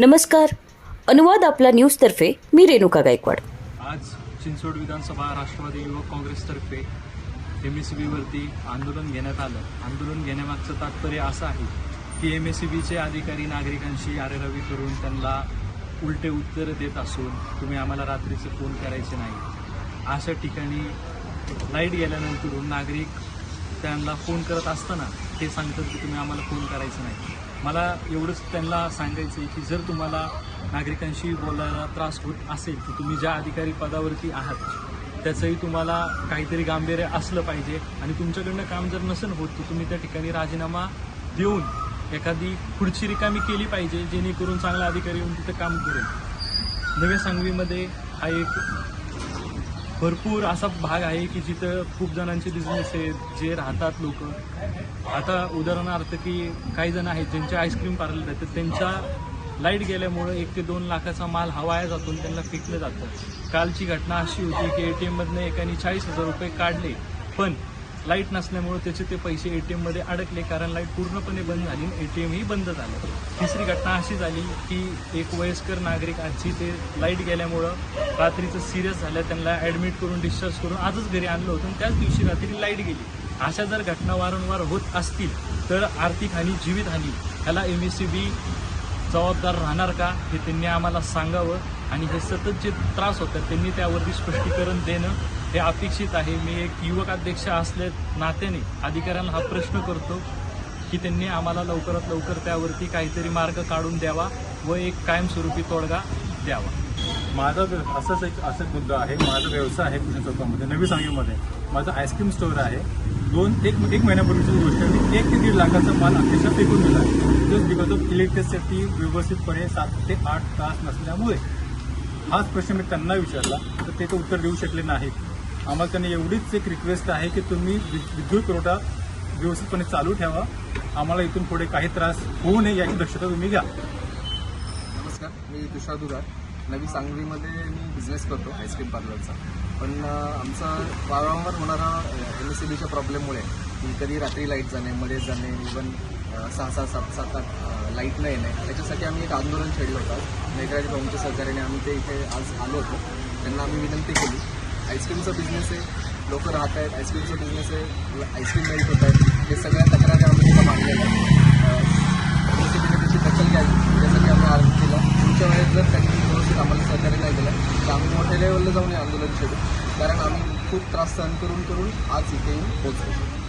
नमस्कार. अनुवाद आपला न्यूजतर्फे मी रेणुका गायकवाड. आज चिंचवड विधानसभा राष्ट्रवादी युवक काँग्रेसतर्फे एम एस सी बीवरती आंदोलन घेण्यात आलं. आंदोलन घेण्यामागचं तात्पर्य असं आहे की एम एस सी बीचे अधिकारी नागरिकांशी आरेरावी करून त्यांना उलटे उत्तर देत असून तुम्ही आम्हाला रात्रीचे फोन करायचे नाही. अशा ठिकाणी लाइट गेल्यानंतरून नागरिक त्यांना फोन करत असताना ते सांगतात की तुम्ही आम्हाला फोन करायचं नाही. मला एवढंच त्यांना सांगायचं आहे की जर तुम्हाला नागरिकांशी बोलायला त्रास होत असेल तर तुम्ही ज्या अधिकारी पदावरती आहात त्याचंही तुम्हाला काहीतरी गांभीर्य असलं पाहिजे. आणि तुमच्याकडनं काम जर नसेल होत तर तुम्ही त्या ठिकाणी राजीनामा देऊन एखादी खुर्ची रिकामी केली पाहिजे जेणेकरून चांगला अधिकारी येऊन तिथं काम करेल. नव्या सांगवीमध्ये हा एक भरपूर असा भाग आहे की जिथं खूप जणांचे बिझनेस आहेत जे राहतात लोक. आता उदाहरणार्थ की काही जण आहेत ज्यांचे आईस्क्रीम पार्लर आहेत तर त्यांच्या लाइट गेल्यामुळं एक ते दोन लाखाचा माल हवाया जातो आणि त्यांना फेकलं जातं. कालची घटना अशी होती की ए टी एममधनं एकाने चाळीस हजार रुपये काढले. पण लाइट नसल्यामुळं त्याचे ते पैसे ए टी एममध्ये अडकले कारण लाइट पूर्णपणे बंद झाली ए टी एमही बंद झालं. तिसरी घटना अशी झाली की एक वयस्कर नागरिक आजची ते लाइट गेल्यामुळं रात्रीचं सिरियस झालं. त्यांना ॲडमिट करून डिस्चार्ज करून आजच घरी आणलं होतं आणि त्याच दिवशी रात्री लाइट गेली. अशा जर घटना वारंवार होत असतील तर आर्थिक हानी जीवितहानी ह्याला एम एस सी बी जबाबदार राहणार का हे त्यांनी आम्हाला सांगावं आणि हे सतत जे त्रास होतात त्यांनी त्यावरती स्पष्टीकरण देणं हे अपेक्षित आहे. मी एक युवक अध्यक्ष असल्या नात्याने अधिकाऱ्यांना हा प्रश्न करतो की त्यांनी आम्हाला लवकरात लवकर त्यावरती काहीतरी मार्ग काढून द्यावा व एक कायमस्वरूपी तोडगा द्यावा. माझा व्य- असंच एक असाच मुद्दा आहे. माझा व्यवसाय आहे कृष्ण चौकामध्ये नवी सांगलीमध्ये. माझा आईस्क्रीम स्टोअर आहे. दोन एक एक महिन्यापूर्वीची गोष्ट मी एक ते दीड लाखाचा माल अक्षरशः फेकून दिला आहे. जस्ट बिकॉज ऑफ इलेक्ट्रिसिटी व्यवस्थितपणे सात ते आठ तास नसल्यामुळे हाच प्रश्न मी त्यांना विचारला तर ते तर उत्तर देऊ शकले नाहीत. आम्हाला त्यांनी एवढीच एक रिक्वेस्ट आहे की तुम्ही वि- विद्युत पुरवठा व्यवस्थितपणे चालू ठेवा. आम्हाला इथून पुढे काही त्रास होऊ नये याची दक्षता तुम्ही घ्या. नमस्कार. मी तुषार दुधार नवी सांगलीमध्ये मी बिझनेस करतो आईस्क्रीम पार्लरचा पण आमचा वारंवार होणारा एम एस सी बीच्या प्रॉब्लेममुळे की कधी रात्री लाइट जाणे मध्ये जाणे इवन सहा सहा सात सात आठ लाइट न येणे त्याच्यासाठी आम्ही एक आंदोलन छेडलं होतं. मेघराज भाऊंच्या सहकार्याने आम्ही ते इथे आज आलो होतो. त्यांना आम्ही विनंती केली आईस्क्रीमचा बिझनेस आहे लोक राहत आहेत आईस्क्रीमचा बिझनेस आहे आईस्क्रीम मेल्ट होत आहेत हे सगळ्या तक्रारी आम्ही तिथं मांडलेल्या आहेत एमएससीबीने त्याची दखल घ्यावी यासाठी आम्ही अर्ज केला पुढच्या वेळेस जर त्यांनी व्यवस्थित आम्हाला सहकार्य नाही दिलं तर आम्ही मोठ्या लेवलला जाऊन हे आंदोलन छेडू कारण आम्ही खूप त्रास सहन करून करून आज इथे येऊन पोहोचलो.